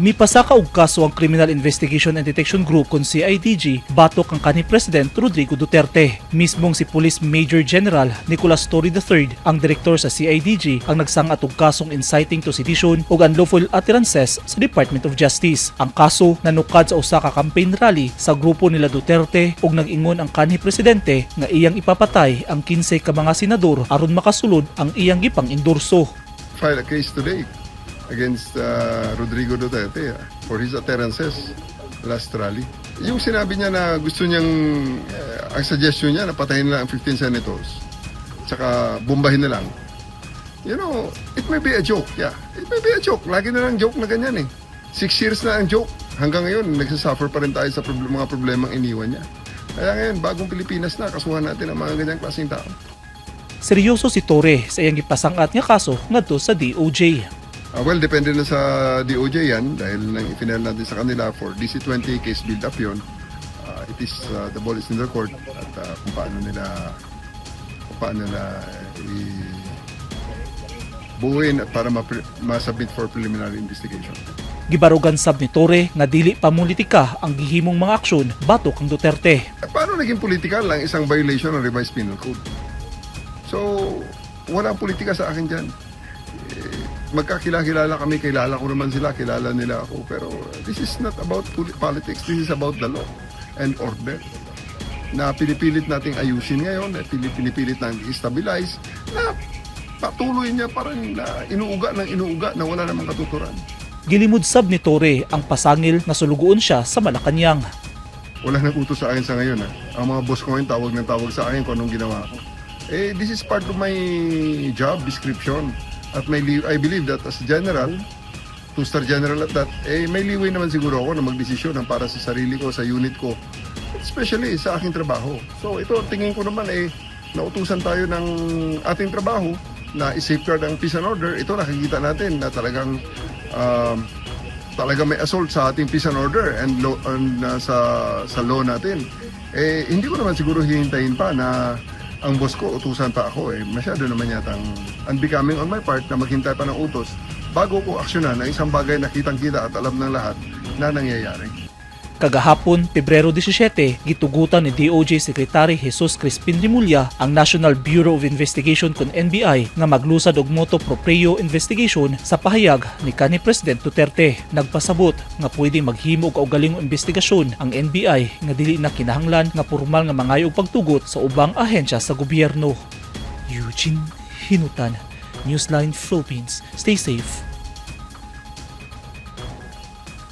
Mipasa ka og kaso ang Criminal Investigation and Detection Group kon CIDG batok ang kanhi President Rodrigo Duterte. Mismong si Police Major General Nicolas Torre III, ang direktor sa CIDG, ang nagsangat og kasong inciting to sedition ug unlawful utterances sa Department of Justice. Ang kaso nanukad sa usa ka campaign rally sa grupo nila Duterte ug nag-ingon ang kanhi presidente nga iyang ipapatay ang 15 ka mga senador aron makasulod ang iyang gipang endorso. file a case today against uh, Rodrigo Duterte uh, for his utterances last rally. Yung sinabi niya na gusto niyang, uh, ang suggestion niya na patayin na lang ang 15 senators, tsaka bombahin na lang. You know, it may be a joke, yeah. It may be a joke. Lagi na lang joke na ganyan eh. Six years na ang joke. Hanggang ngayon, nagsasuffer pa rin tayo sa problem, mga problemang iniwan niya. Kaya ngayon, bagong Pilipinas na, kasuhan natin ang mga ganyang klaseng tao. Seryoso si Torre sa iyang gipasangat nga kaso ngadto sa DOJ. Ah, well, depende na sa DOJ yan dahil nang ipinal natin sa kanila for DC-20 case build-up yun. Ah, it is, ah, the ball is in their court at ah, kung paano nila kung paano nila i buuin at para ma- ma-submit for preliminary investigation. Gibarugan sab ni Torre nga dili pa politika ang gihimong mga aksyon batok ang Duterte. Eh, Paano naging political ang isang violation ng revised penal code? So, walang politika sa akin dyan. Magkakilala kami, kilala ko naman sila, kilala nila ako. Pero this is not about poli- politics, this is about the law and order na pinipilit nating ayusin ngayon, na pinip- pinipilit nating i-stabilize, na patuloy niya pa rin na inuuga ng inuuga na wala namang katuturan. Gilimod sab ni Torre ang pasangil nga sulugoon siya sa Malacanang. wala nang utos sa akin sa ngayon. Ha. Ang mga boss ko ngayon tawag ng tawag sa akin kung anong ginawa ko. Eh, this is part of my job description. At may I believe that as general, two-star general at that, eh, may liway naman siguro ako na magdesisyon ng para sa sarili ko, sa unit ko. Especially sa aking trabaho. So ito, tingin ko naman eh, nautusan tayo ng ating trabaho na i-safeguard ang peace and order. Ito nakikita natin na talagang um, talaga may assault sa ating peace and order and, law, and uh, sa sa law natin. Eh hindi ko naman siguro hihintayin pa na ang boss ko utusan pa ako eh masyado naman yatang unbecoming on my part na maghintay pa ng utos bago ko aksyonan ang isang bagay na kitang-kita at alam ng lahat na nangyayari. Kagahapon, Pebrero 17, gitugutan ni DOJ Secretary Jesus Crispin Rimulya ang National Bureau of Investigation kon NBI nga maglusad og moto proprio investigation sa pahayag ni kanhi President Duterte. Nagpasabot nga pwede maghimo og kaugalingong investigasyon ang NBI nga dili na kinahanglan nga formal nga mangayo og pagtugot sa ubang ahensya sa gobyerno. Eugene Hinutan, Newsline Philippines. Stay safe.